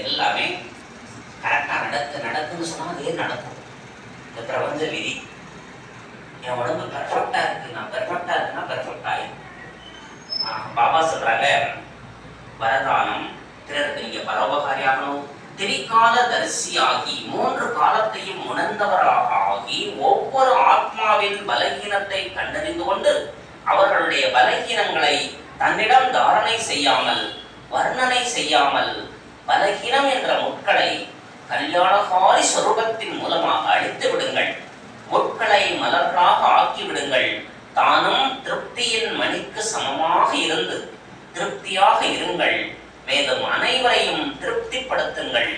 எல்லாமே கரெக்டாக நடக்கு நடக்குன்னு சொன்னால் அதே நடக்கும். இந்த பிரபஞ்ச விதி. என் உடம்பு பெர்ஃபெக்டாக இருக்கு நான் பெர்ஃபெக்டாக இருக்குன்னா பெர்ஃபெக்ட் ஆயிடும் பாபா சொல்றாங்க வரதானம் பிறருக்கு நீங்கள் பரோபகாரியாகணும் திரிகால தரிசியாகி மூன்று காலத்தையும் உணர்ந்தவராக ஆகி ஒவ்வொரு ஆத்மாவின் பலகீனத்தை கண்டறிந்து கொண்டு அவர்களுடைய பலகீனங்களை தன்னிடம் தாரணை செய்யாமல் வர்ணனை செய்யாமல் பலகீனம் என்ற முட்களை கல்யாணகாரி சொரூபத்தின் மூலமாக அழித்து விடுங்கள். முட்களை மலர்களாக ஆக்கிவிடுங்கள். தானும் திருப்தியின் மணிக்கு சமமாக இருந்து திருப்தியாக இருங்கள். மேலும் அனைவரையும் திருப்திப்படுத்துங்கள்.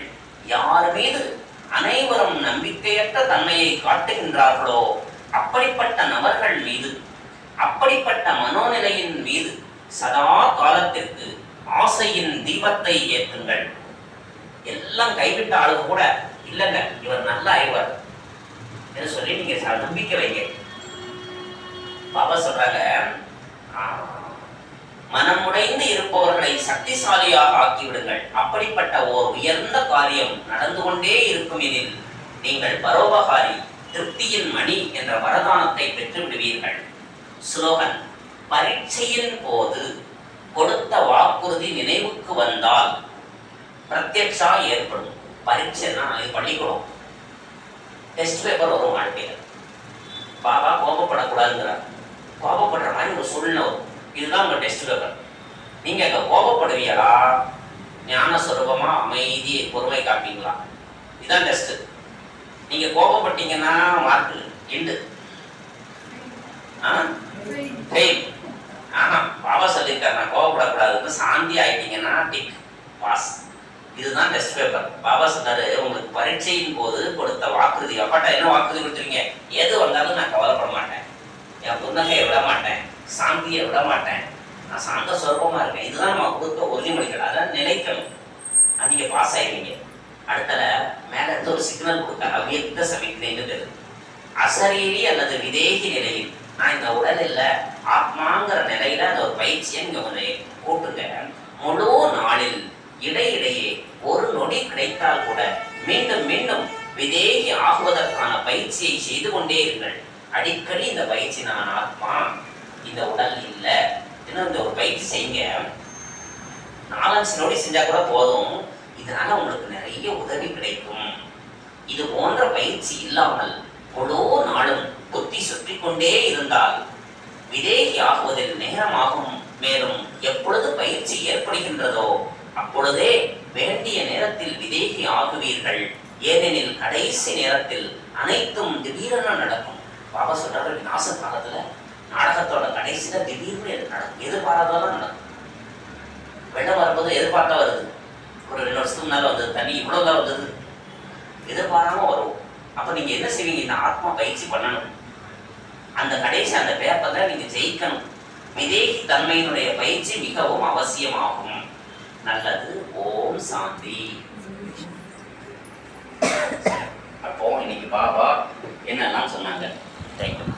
யார் மீது அனைவரும் நம்பிக்கையற்ற தன்மையை காட்டுகின்றார்களோ அப்படிப்பட்ட நபர்கள் மீது அப்படிப்பட்ட மனோநிலையின் மீது சதா காலத்திற்கு ஆசையின் தீபத்தை ஏற்றுங்கள். எல்லாம் கைவிட்ட ஆளுங்க கூட இல்லைங்க இவர் நல்ல ஐவர். என்று சொல்லி நீங்க நம்பிக்கை வைங்க. பாபா சொல்றாங்க மனமுடைந்து இருப்பவர்களை சக்திசாலியாக ஆக்கிவிடுங்கள். அப்படிப்பட்ட ஓர் உயர்ந்த காரியம் நடந்து கொண்டே இருக்கும் எனில் நீங்கள் பரோபகாரி திருப்தியின் மணி என்ற வரதானத்தை பெற்று விடுவீர்கள் ஸ்லோகன் பரீட்சையின் போது கொடுத்த வாக்குறுதி நினைவுக்கு வந்தால் பிரத்யக்ஷா ஏற்படும். பரீட்சைன்னா இது பள்ளிக்கூடம். டெஸ்ட் பேப்பர் வரும் வாழ்க்கையில். பாபா கோபப்படக்கூடாதுங்கிறார். கோபப்படுற மாதிரி ஒரு சூழ்நிலை வரும். இதுதான் உங்க டெஸ்ட் பேப்பர் நீங்க அங்க கோபப்படுவீங்களா? ஞான சுரூபமா அமைதி பொறுமை காப்பீங்களா? இதுதான் டெஸ்ட் நீங்க கோபப்பட்டீங்கன்னா மார்க் எண்டு ஆ? ஆஹா பாபா சொல்லியிருக்காரு நான் கோவப்படக்கூடாதுன்னு சாந்தி ஆயிட்டீங்கன்னா டிக் பாஸ் இதுதான் டெஸ்ட் பேப்பர் பாபா சொன்னாரு உங்களுக்கு பரீட்சையின் போது கொடுத்த வாக்குறுதி. அப்பாட்டா என்ன வாக்குறுதி கொடுத்துருங்க எது வந்தாலும் நான் கவலைப்பட மாட்டேன். என் புன்னகையை விட மாட்டேன். சாந்தியை விட மாட்டேன். நான் சாந்த சொரூபமா இருக்கேன். இதுதான் நம்ம கொடுத்த உறுதிமொழிகள். அதான் நினைக்கணும் நீங்கள் பாஸ் ஆயிடுவீங்க அடுத்தல மேலே இருந்து ஒரு சிக்னல் கொடுத்தாரு அவ்வியக்த சமிக்ஞைன்னு தெரியும் அசரீரி அல்லது விதேகி நிலையில் நான் இந்த உடல் இல்லை ஆத்மாங்கிற நிலையில அந்த ஒரு பயிற்சியை நீங்க கொஞ்சம் கூட்டுங்க முழு நாளில் இடையிடையே ஒரு நொடி கிடைத்தால் கூட மீண்டும் மீண்டும் விதேகி ஆகுவதற்கான பயிற்சியை செய்து கொண்டே இருங்கள். அடிக்கடி இந்த பயிற்சி நான் ஆத்மா இந்த உடல் இல்ல. இன்னும் இந்த ஒரு பயிற்சி செய்யுங்க. நாலஞ்சு நொடி செஞ்சா கூட போதும். இதனால உங்களுக்கு நிறைய உதவி கிடைக்கும். இது போன்ற பயிற்சி இல்லாமல் முழு நாளும் புத்தி சுற்றி கொண்டே இருந்தால் விதேகி ஆகுவதில் நேரமாகும். மேலும் எப்பொழுது பயிற்சி ஏற்படுகின்றதோ அப்பொழுதே வேண்டிய நேரத்தில் விதேகி ஆகுவீர்கள். ஏனெனில் கடைசி நேரத்தில் அனைத்தும் திடீரென நடக்கும். பாபா சொல்றாரு விநாச காலத்துல நாடகத்தோட கடைசியில திடீர்னு நடக்கும்? எதிர்பாராதான் நடக்கும். வெள்ளம் வரும்போது எதிர்பார்த்தா வருது. ஒரு ரெண்டு வருஷத்துக்கு முன்னால வந்தது தண்ணி இவ்வளவுதான் வந்தது. எதிர்பாராம வரும். அப்ப நீங்க என்ன செய்வீங்க? இந்த ஆத்மா பயிற்சி பண்ணணும். அந்த கடைசி அந்த பேப்பரில் நீங்க ஜெயிக்கணும். விதேகி தன்மையினுடைய பயிற்சி மிகவும் அவசியமாகும். நல்லது. ஓம் சாந்தி. அப்போ இன்னைக்கு பாபா என்னெல்லாம் சொன்னாங்க? தேங்க்யூ